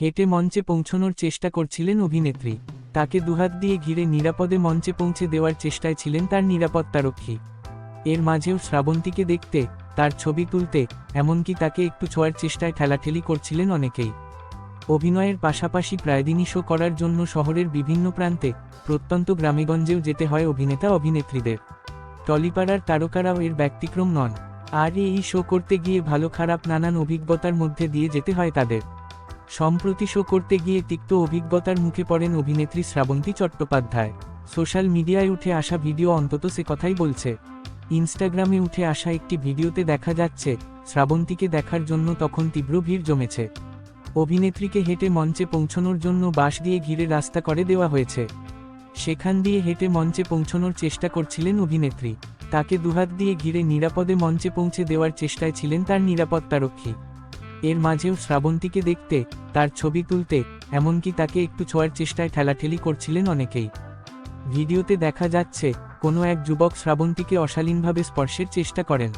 হেঁটে মঞ্চে পৌঁছনোর চেষ্টা করছিলেন অভিনেত্রী। তাকে দুহাত দিয়ে ঘিরে নিরাপদে মঞ্চে পৌঁছে দেওয়ার চেষ্টায় ছিলেন তার নিরাপত্তারক্ষী। এর মাঝেও শ্রাবন্তীকে দেখতে, তার ছবি তুলতে, এমনকি তাকে একটু ছোঁয়ার চেষ্টায় ঠেলাঠেলি করছিলেন অনেকেই। অভিনয়ের পাশাপাশি প্রায়দিনই শো করার জন্য শহরের বিভিন্ন প্রান্তে, প্রত্যন্ত গ্রামেগঞ্জেও যেতে হয় অভিনেতা অভিনেত্রীদের। টলিপাড়ার তারকারাও এর ব্যতিক্রম নন। আর এই শো করতে গিয়ে ভালো খারাপ নানান অভিজ্ঞতার মধ্যে দিয়ে যেতে হয় তাদের। সম্প্রতি শো করতে গিয়ে তিক্ত অভিজ্ঞতার মুখে পড়েন অভিনেত্রী শ্রাবন্তী চট্টোপাধ্যায়। সোশ্যাল মিডিয়ায় উঠে আসা ভিডিও অন্তত সে কথাই বলছে। ইনস্টাগ্রামে উঠে আসা একটি ভিডিওতে দেখা যাচ্ছে, শ্রাবন্তীকে দেখার জন্য তখন তীব্র ভিড় জমেছে। অভিনেত্রীকে হেঁটে মঞ্চে পৌঁছনোর জন্য বাঁশ দিয়ে ঘিরে রাস্তা করে দেওয়া হয়েছে। সেখান দিয়ে হেঁটে মঞ্চে পৌঁছনোর চেষ্টা করছিলেন অভিনেত্রী। তাকে দুহাত দিয়ে ঘিরে নিরাপদে মঞ্চে পৌঁছে দেওয়ার চেষ্টায় ছিলেন তার নিরাপত্তারক্ষী। এর মাঝেও শ্রাবন্তীকে দেখতে তার ছবি তুলতে, এমনকি তাকে একটু ছোঁয়ার চেষ্টায় ঠেলাঠেলি করছিলেন অনেকেই। ভিডিওতে দেখা যাচ্ছে, কোনো এক যুবক শ্রাবন্তীকে অশালীনভাবে স্পর্শের চেষ্টা করেন।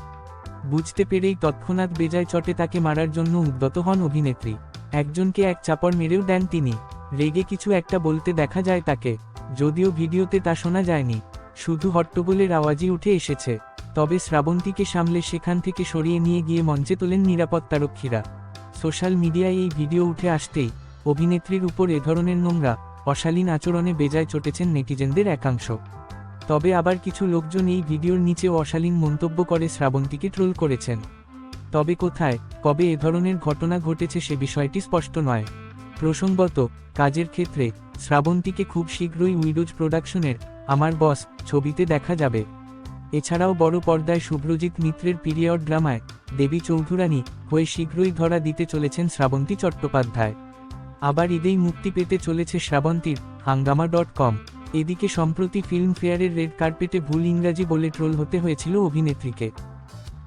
বুঝতে পেরেই তৎক্ষণাৎ বেজায় চটে তাকে মারার জন্য উদ্যত হন অভিনেত্রী। একজনকে এক চাপড় মেরেও দেন তিনি। রেগে কিছু একটা বলতে দেখা যায় তাকে। যদিও ভিডিওতে তা শোনা যায়নি, শুধু হট্টগোলের আওয়াজই উঠে এসেছে। তবে শ্রাবন্তীকে সামলে সেখান থেকে সরিয়ে নিয়ে গিয়ে মঞ্চে তোলেন নিরাপত্তারক্ষীরা। সোশ্যাল মিডিয়ায় এই ভিডিও উঠে আসতেই অভিনেত্রীর উপর এ ধরনের নোংরা, অশালীন আচরণে বেজায় চটেছেন নেটিজেনদের একাংশ। তবে আবার কিছু লোকজন এই ভিডিওর নিচেও অশালীন মন্তব্য করে শ্রাবন্তীকে ট্রোল করেছেন। তবে কোথায়, কবে এ ধরনের ঘটনা ঘটেছে সে বিষয়টি স্পষ্ট নয়। প্রসঙ্গত, কাজের ক্ষেত্রে শ্রাবন্তীকে খুব শীঘ্রই উইডোজ প্রোডাকশনের আমার বস ছবিতে দেখা যাবে। এছাড়াও বড় পর্দায় শুভ্রজিৎ মিত্রের পিরিয়ড ড্রামায় দেবী চৌধুরানী হয়ে শীঘ্রই ধরা দিতে চলেছেন শ্রাবন্তী চট্টোপাধ্যায়। আবার ঈদেই মুক্তি পেতে চলেছে শ্রাবন্তীর হাঙ্গামা ডট কম। এদিকে সম্প্রতি ফিল্মফেয়ারের রেড কার্পেটে ভুল ইংরাজি বলে ট্রোল হতে হয়েছিল অভিনেত্রীকে।